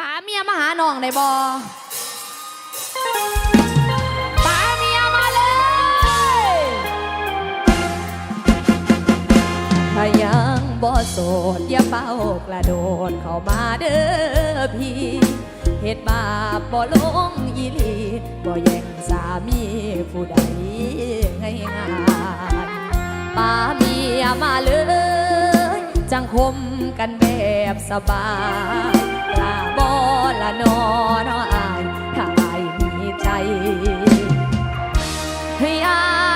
ป๋าเมียมาหาน้องในบอป๋าเมียมาเลยถ้ายังบ่โสดอย่าเป่ากระโดดเข้ามาเด้อพี่เหตุบาปบ่ลงอีลีบ่แย่งสามีผู้ใดง่ายงานป๋าเมียมาเลยจังคมกันแบบสบายลาบ ละนอนอ้ายถ้าอ้ายมีใจให้อาย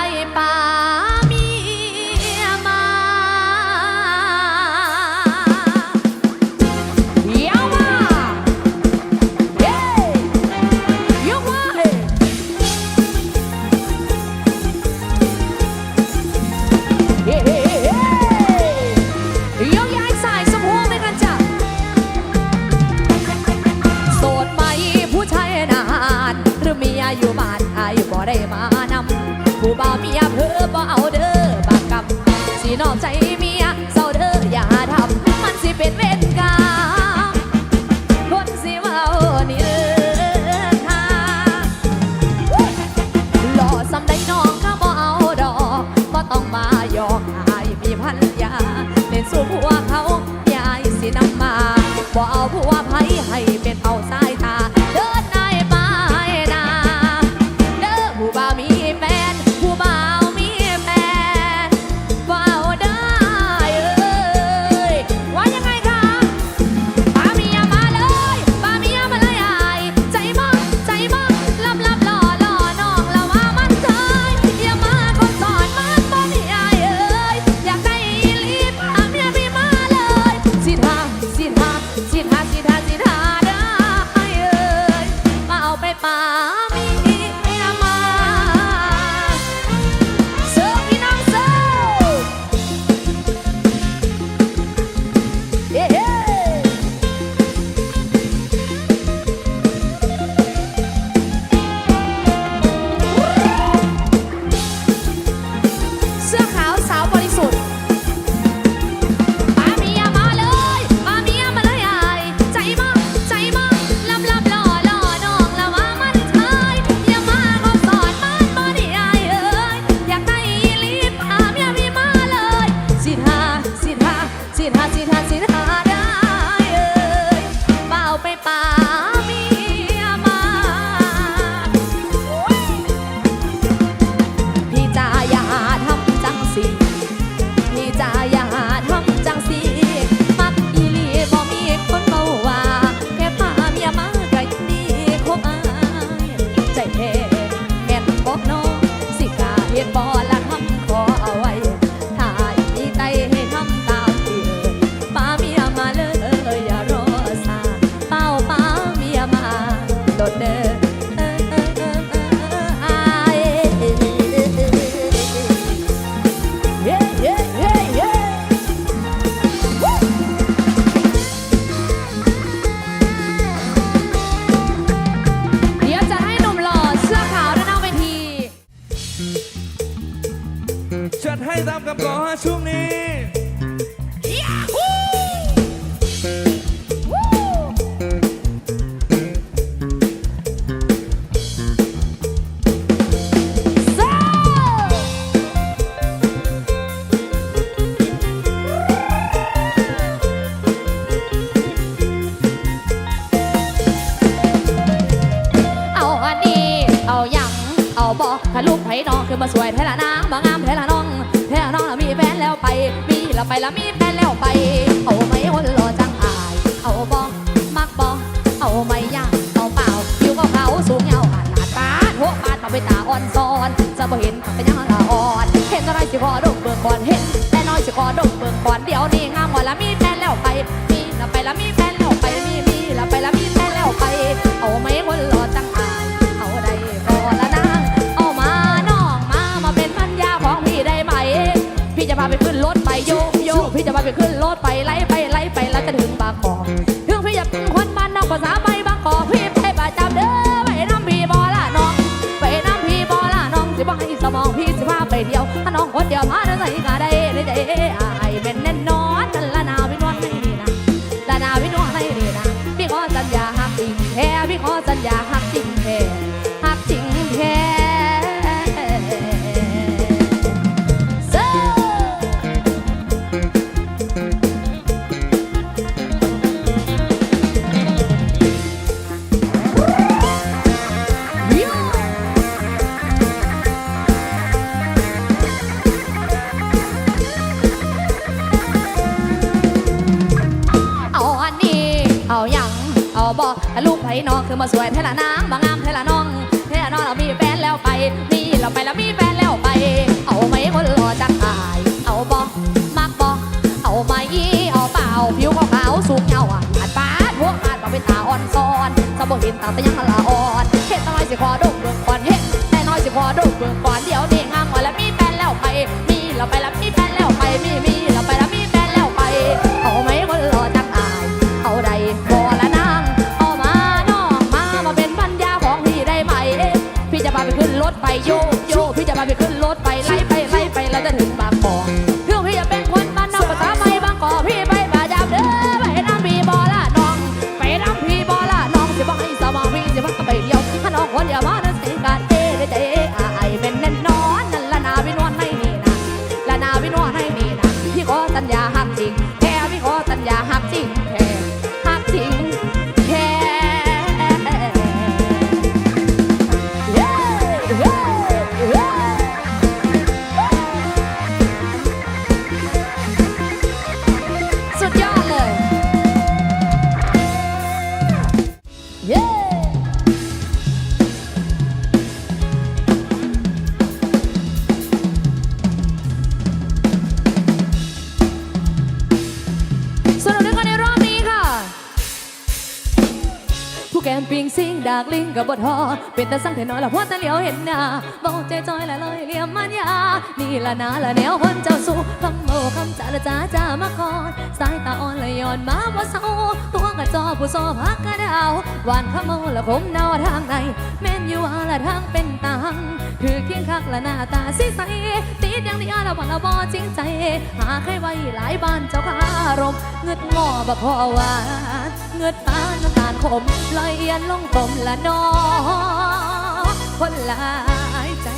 อ่อนซอนจะบ่เห็นเป็นยังละอ่อน เห็นอะไรสิขอดมเบิกก่อนเห็นแต่น้อยสิขอดมเบิกก่อนเดี๋ยวนี้งามหมดละมีแฟนแล้วไป มีละไปละมีแฟนแล้วไปมีมีละไปละมีแฟนแล้วไป เอาไหมคนรอตั้งอ่ายเอาได้ก่อนละนางเอามาน้องมามาเป็นพันยาของพี่ได้ไหม พี่จะพาไปขึ้นรถไปโยกโยกพี่จะพาไปขึ้นรถไปไล่ yeah. ลูกไผ่น้องคือมาสวยเทละน้ำบางงามเทละน้องเทละน้องเรามีแฟนแล้วไปมีเราไปแล้วมีแฟนแล้วไป เอาไหมคนรอจักอาย เอาบอกมักบอกเอาไหมเอาเปล่าผิวขาวสูงเงาอะอาดปาดพวกอาดบอกเป็นตาอ่อนซ้อนสมบูรณ์เห็นตาแต่ยังละอ่อนเฮ็ดน้อยสิขอดมเบิ่งก่อนเฮ็ดแต่น้อยสิขอดม ดากลิงกับบทฮอเป็นต่สั่งแต่น้อยละพอแต่เหลียวเห็นหน้าเบาใจจอยละลอยเหลี่ยมมันยานี่ละนาละแนวคนเจ้าสู้คำโมคำจาละจ้าจ้ามาคอนสายตาอ่อนละย้อนมาว่าเศร้าตัวกระจอผู้ซอพักกระดาวหวานขโมละคมเนาทางในแม่นอยู่อาละทางเป็นตังคือเคียงคักละหน้าตาสีใสติดอย่างเดียวละวันละบอจริงใจ หาใครไว้หลายบ้านเจ้าคารมเงึดงอบ่พอหวาน เงึดปาน้ำตาลขมลอยเอียนลงตมละนอคนหลายใจ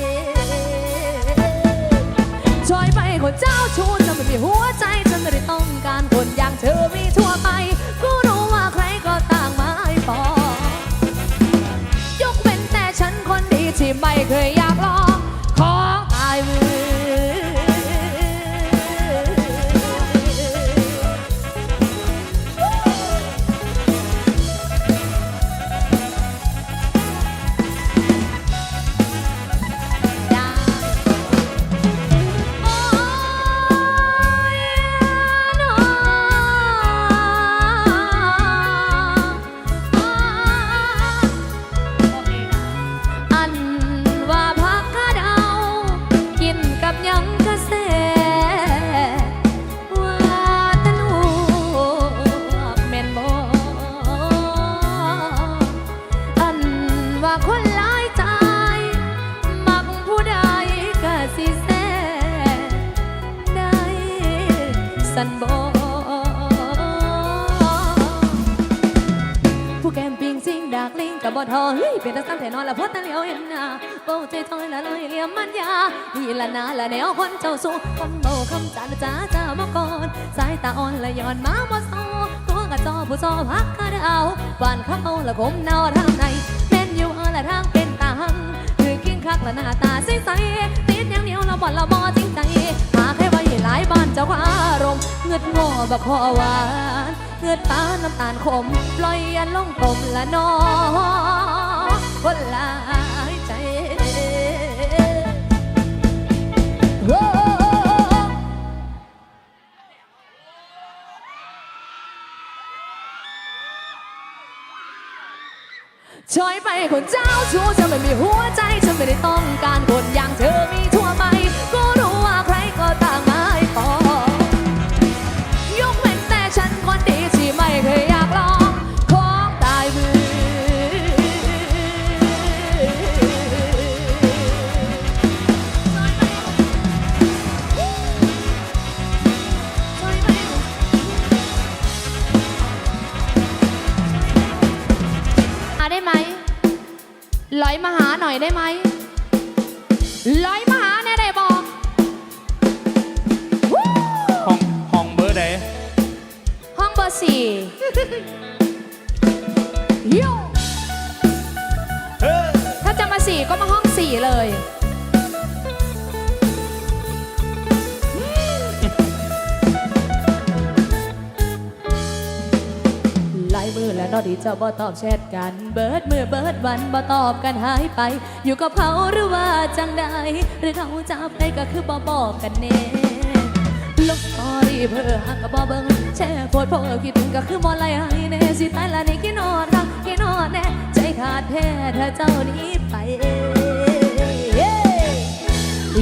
ช่วยไปคนเจ้าชู้จะไม่มีหัวใจฉันไม่ได้ต้องการคนอย่างเธอมีทั่วไปกูรู้ว่าใครก็ต่างมาให้ปองยกเว้นแต่ฉันคนดีที่ไม่เคยอยากลอ เฮ้ยเป็นตาซ้ำแต่นอนละพอตาเหลียวเห็นหน้าโป้ใจทอยละลอยเหลี่ยมมันยานี่ละนาละแนวคนเจ้าสู้คำเบาคำจานจ้าจ้ามาก่อนสายตาอ่อนละย้อนมาบ่เศร้าตัวกระจอผู้ซอพักกระดาวหวานข้าวละคมเนาทางในแม่นอยู่เออละทางเป็นตาหังคือกินคักละหน้าตาใสๆติดอย่างเดียวเราบ่นเราบ่จริงใจหาใครไว้หลายบ้านเจ้าอารมณ์เงือดงอบ่ขอหวานเงือดปาน้ำตาลขมปล่อยอันลงตมละนอ คนหลายใจโอ้ช่วยไปคนเจ้าชู้จะไม่มีหัวใจฉันไม่ได้ต้องการ ถ้าจะมาสี่ก็มาห้องสี่เลยไลายมือแล้วนอดีเจ้าบ่ตอบแชทกัน เบิดมือเบิดวันบ่ตอบกันหายไป อยู่กับเขาหรือว่าจังใดหรือเขาจับได้ก็คือบ่บอกกันเน่ อยเพื่อหักกับบอเบิงแช่โพดพวกเอคิดถึงก็คือมอไหลให้แน่สิตายละนี่กินอนรักกินอนแน่ใจขาดแท้ถ้าเจ้านี้ไป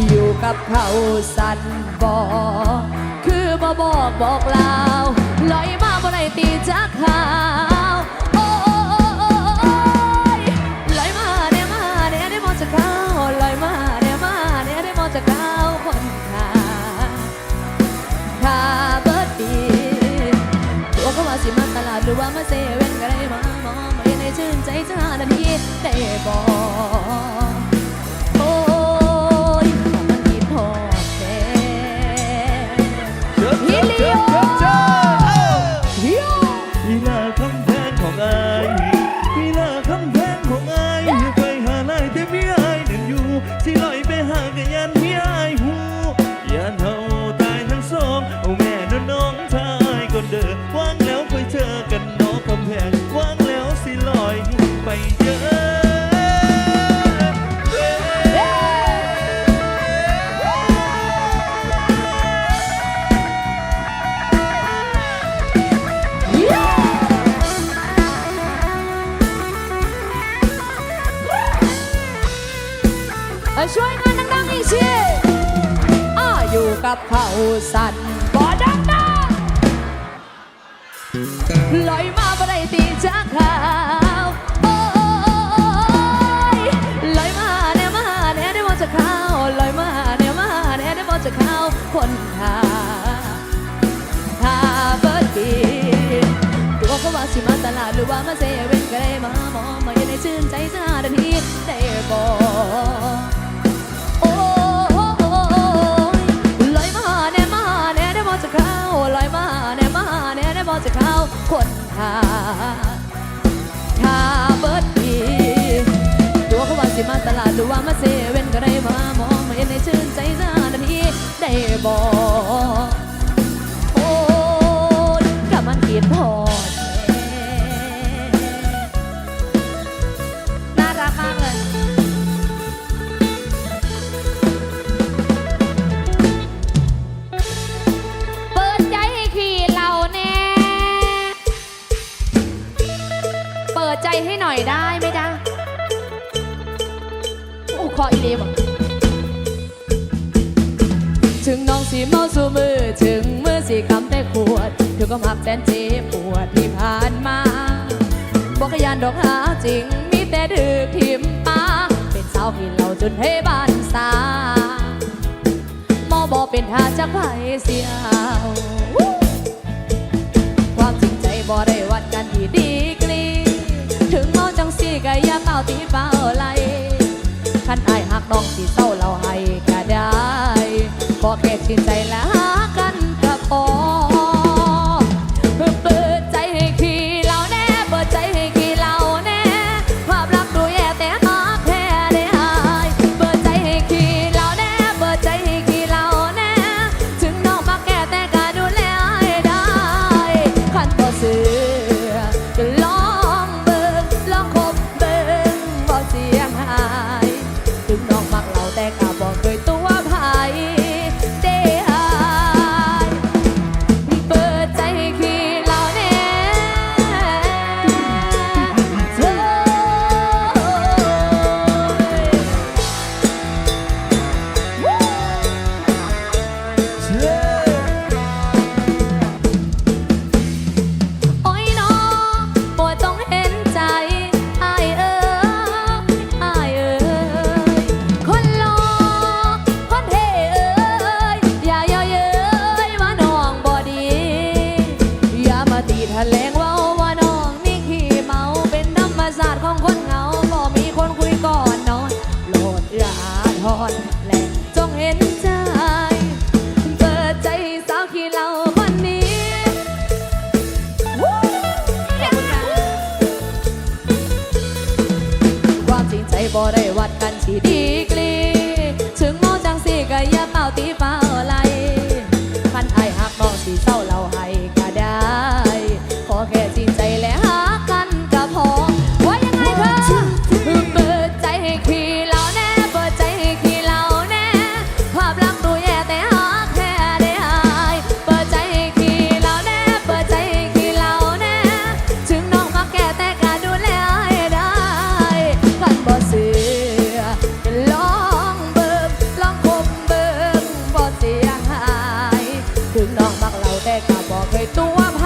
อยู่กับเขาสั่นบ่คือบ่บอกบอกลาวลอยมาบ่ได้ตีจักหา ตลาดหรือว่ามาเซเว่นก็เลยมามองมาอยู่ในชื่นใจสนาดันทีได้บอกจะเข้าลอยมาหาคนหาชาเบิดดีตัวเขาว่าสิมาตลาดหรือว่ามาเซ ยานดอกหาจริง มีแต่ดื้อทิมปาเป็นสาวกินเหล้าจนให้บ้านสามอบอเป็นหาจากไผเสียความจริงใจบ่ได้วัดกันที่ดีกรีถึงเมาจังสีก็ย่าเป่าตีเป่าไรขันไอหักน้องที่เศร้าเราให้ก็ได้บ่แค่ชินใจแล้ว กันสิดี แต่ก็บอกเคยตัวไผ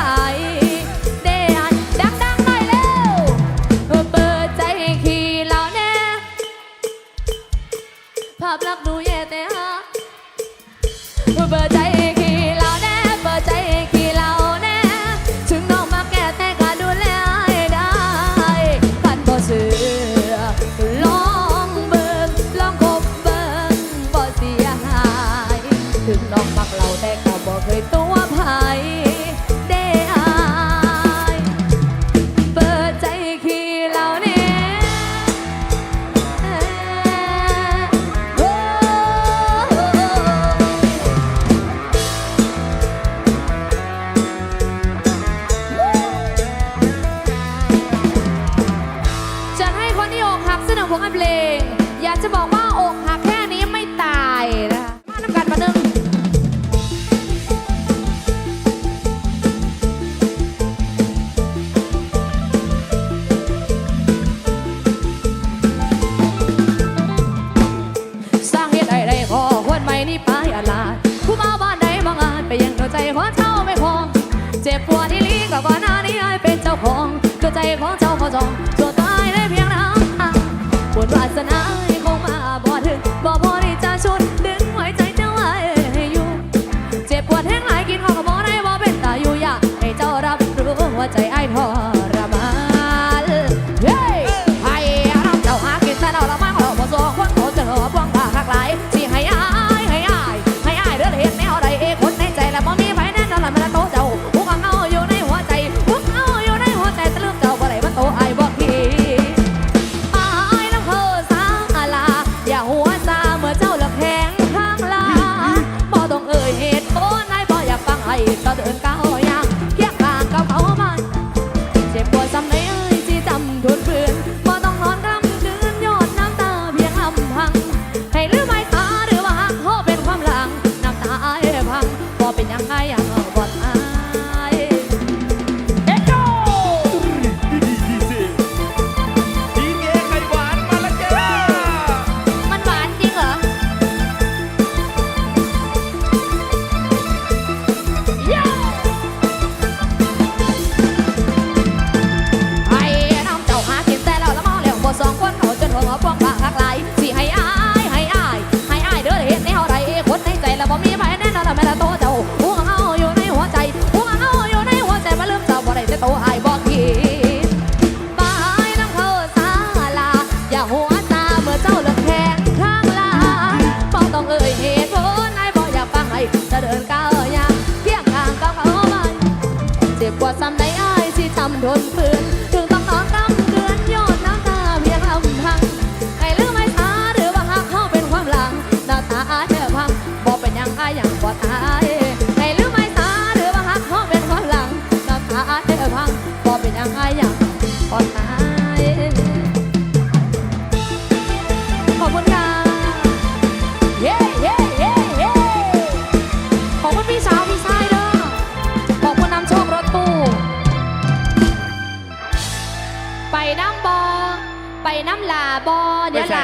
ใจของเจ้าพอจองตัวตายได้เพียงน้ำปบนวาสนา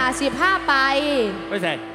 าสิบห้าไป ไม่ใช่